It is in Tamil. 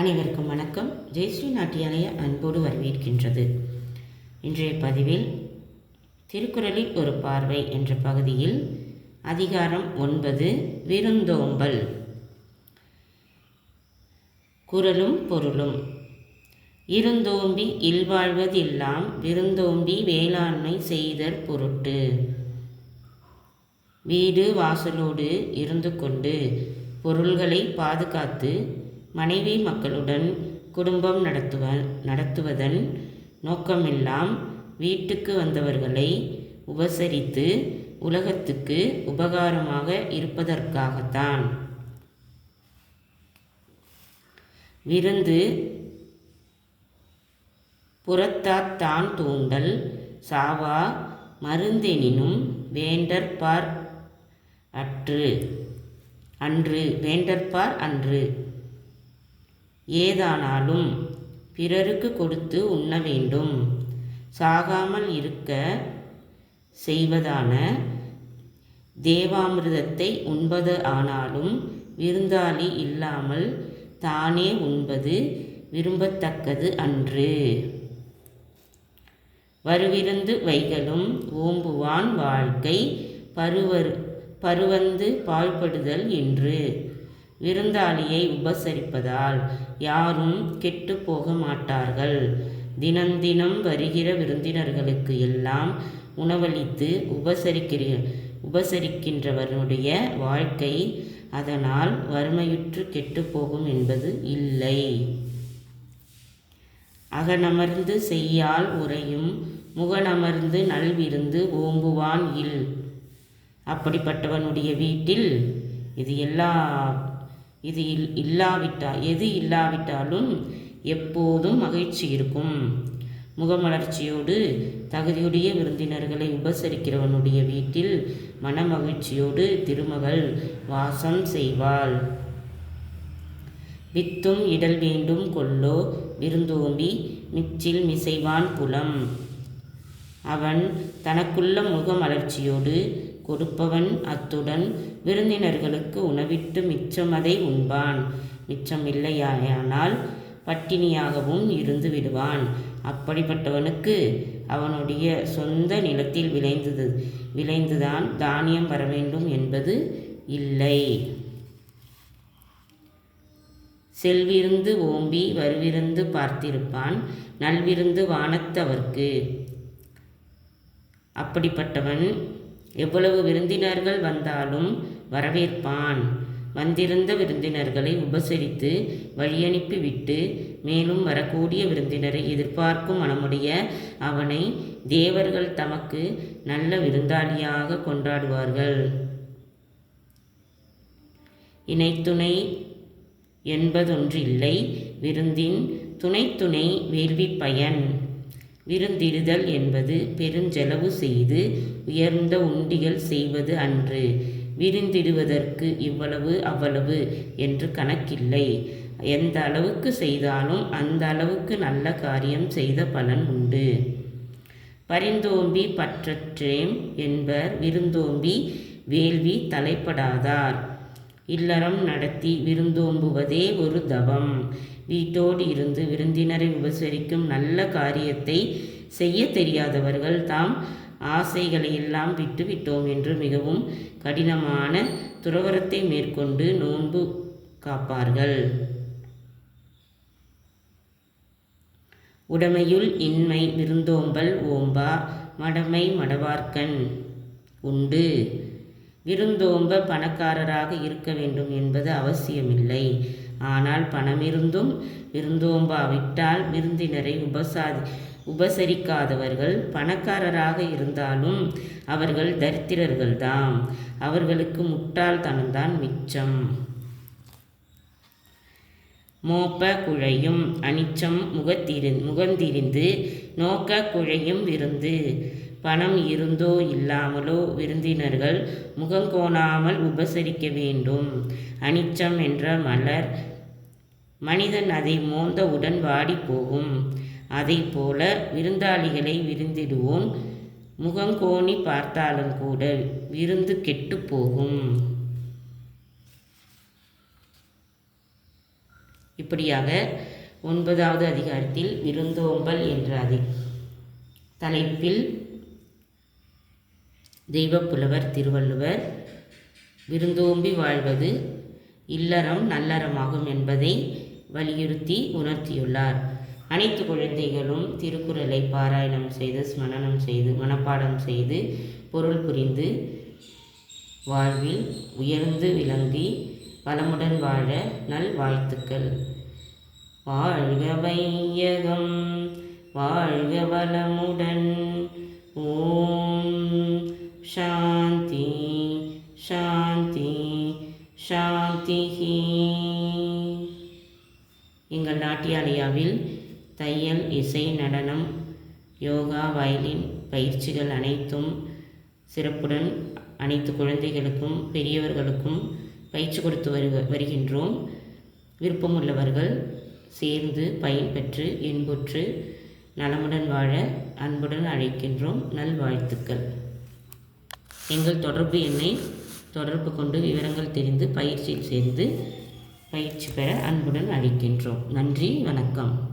அனைவருக்கும் வணக்கம். ஜெயஸ்ரீ நாட்டியாலய அன்போடு வரவேற்கின்றது. இன்றைய பதிவில் திருக்குறளில் ஒரு பார்வை என்ற பகுதியில் அதிகாரம் ஒன்பது விருந்தோம்பல். குரலும் பொருளும். இருந்தோம்பி இல்வாழ்வதில்லாம் விருந்தோம்பி வேளாண்மை செய்தல் பொருட்டு. வீடு வாசலோடு இருந்து கொண்டு பொருள்களை பாதுகாத்து மனைவி மக்களுடன் குடும்பம் நடத்துவ நடத்துவதன் நோக்கமெல்லாம் வீட்டுக்கு வந்தவர்களை உபசரித்து உலகத்துக்கு உபகாரமாக இருப்பதற்காகத்தான். விருந்து புறத்தாத்தான் தூண்டல் சாவா மருந்தெனினும் வேண்டற்பார் அற்று. அன்று வேண்டற்பார் அன்று. ஏதானாலும் பிறருக்கு கொடுத்து உண்ண வேண்டும். சாகாமல் இருக்க செய்வதான தேவாமிர்தத்தை உண்பது ஆனாலும் விருந்தாளி இல்லாமல் தானே உண்பது விரும்பத்தக்கது அன்று. வருவிருந்து வைகளும் ஓம்புவான் வாழ்க்கை பருவர் பருவந்து பாழ்படுதல் என்று விருந்தாளியை உபசரிப்பதால் யாரும் கெட்டு போக மாட்டார்கள். தினந்தினம் வருகிற விருந்தினர்களுக்கு எல்லாம் உணவளித்து உபசரிக்கிற உபசரிக்கின்றவருடைய வாழ்க்கை அதனால் வறுமையுற்று கெட்டு போகும் என்பது இல்லை. அகனமர்ந்து செய்யால் உரையும் முகனமர்ந்து நல்விருந்து ஓம்புவான் இல். அப்படிப்பட்டவனுடைய வீட்டில் இது எல்லா இது இல் இல்லாவிட்டால் எது இல்லாவிட்டாலும் எப்போதும் மகிழ்ச்சி இருக்கும். முகமலர்ச்சியோடு தகுதியுடைய விருந்தினர்களை உபசரிக்கிறவனுடைய வீட்டில் மனமகிழ்ச்சியோடு திருமகள் வாசம் செய்வாள். வித்தும் இடல் வேண்டும் கொல்லோ விருந்தோம்பி மிச்சில் மிசைவான் புலம். அவன் தனக்குள்ள முகமலர்ச்சியோடு கொடுப்பவன் அத்துடன் விருந்தினர்களுக்கு உணவிட்டு மிச்சமதை உண்பான். மிச்சம் இல்லையானால் பட்டினியாகவும் இருந்து விடுவான். அப்படிப்பட்டவனுக்கு அவனுடைய சொந்த நிலத்தில் விளைந்தது. விளைந்துதான் தானியம் வர வேண்டும் என்பது இல்லை. செல்விருந்து ஓம்பி வருவிருந்து பார்த்திருப்பான். நல்விருந்து வானத்தவர்க்கு. அப்படிப்பட்டவன் எவ்வளவு விருந்தினர்கள் வந்தாலும் வரவேற்பான். வந்திருந்த விருந்தினர்களை உபசரித்து வழியனுப்பி விட்டு மேலும் வரக்கூடிய விருந்தினரை எதிர்பார்க்கும் மனமுடைய அவனை தேவர்கள் தமக்கு நல்ல விருந்தாளியாக கொண்டாடுவார்கள். இணைத்துணை என்பதொன்றில்லை. விருந்தின் துணைத்துணை வேள்வி பயன் விருந்திடுதல் என்பது பெருஞ்செலவு செய்து உயர்ந்த உண்டிகள் செய்வது அன்று. விருந்திடுவதற்கு இவ்வளவு அவ்வளவு என்று கணக்கில்லை. எந்த அளவுக்கு செய்தாலும் அந்த அளவுக்கு நல்ல காரியம் செய்த பலன் உண்டு. பரிந்தோம்பி பற்றற்றேம் என்பர் விருந்தோம்பி வேள்வி தலைப்படாதார். இல்லறம் நடத்தி விருந்தோம்புவதே ஒரு தவம். வீட்டோடு இருந்து விருந்தினரை உபசரிக்கும் நல்ல காரியத்தை செய்ய தெரியாதவர்கள் தாம் ஆசைகளையெல்லாம் விட்டுவிட்டோம் என்று மிகவும் கடினமான துறவரத்தை மேற்கொண்டு நோன்பு காப்பார்கள். உடமையுள் இன்மை விருந்தோம்பல் ஓம்பா மடமை மடவார்க்கன் உண்டு. விருந்தோம்ப பணக்காரராக இருக்க வேண்டும் என்பது அவசியமில்லை. ஆனால் பணமிருந்தும் விருந்தோம்பாவிட்டால் விருந்தினரை உபசாதி உபசரிக்காதவர்கள் பணக்காரராக இருந்தாலும் அவர்கள் தரித்திரர்கள்தாம். அவர்களுக்கு முட்டாள்தனம்தான் மிச்சம். மோப்ப குழையும் அனிச்சம் முகத்திரு முகந்திரிந்து நோக்க குழையும் விருந்து. பணம் இருந்தோ இல்லாமலோ விருந்தினர்கள் முகங்கோணாமல் உபசரிக்க வேண்டும். அனிச்சம் என்ற மலர் மனிதன் அதை மோந்தவுடன் வாடி போகும். அதை போல விருந்தாளிகளை விருந்திடுவோம். முகங்கோணி பார்த்தாலும் கூட விருந்து கெட்டு போகும். இப்படியாக ஒன்பதாவது அதிகாரத்தில் விருந்தோம்பல் என்ற அதி தலைப்பில் தெய்வப்புலவர் திருவள்ளுவர். விருந்தோம்பி வாழ்வது இல்லறம் நல்லறமாகும் என்பதை வலியுறுத்தி உணர்த்தியுள்ளார். அனைத்து குழந்தைகளும் திருக்குறளை பாராயணம் செய்து ஸ்மரணம் செய்து மனப்பாடம் செய்து பொருள் புரிந்து வாழ்வில் உயர்ந்து விளங்கி வளமுடன் வாழ நல் வாழ்த்துக்கள். வாழ்க வையகம் வாழ்க வளமுடன். ஓம் சாந்தி சாந்தி शान्तिः। எங்கள் நாட்டியாலயாவில் தையல் இசை நடனம் யோகா வயலின் பயிற்சிகள் அனைத்தும் சிறப்புடன் அனைத்து குழந்தைகளுக்கும் பெரியவர்களுக்கும் பயிற்சி கொடுத்து வருக வருகின்றோம். விருப்பமுள்ளவர்கள் சேர்ந்து பயன்பெற்று இன்புற்று நலமுடன் வாழ அன்புடன் அழைக்கின்றோம். நல்வாழ்த்துக்கள். எங்கள் தொடர்பு எண்ணை தொடர்பு கொண்டு விவரங்கள் தெரிந்து பயிற்சியில் சேர்ந்து பயிற்சி பெற அன்புடன் அழைக்கின்றோம். நன்றி வணக்கம்.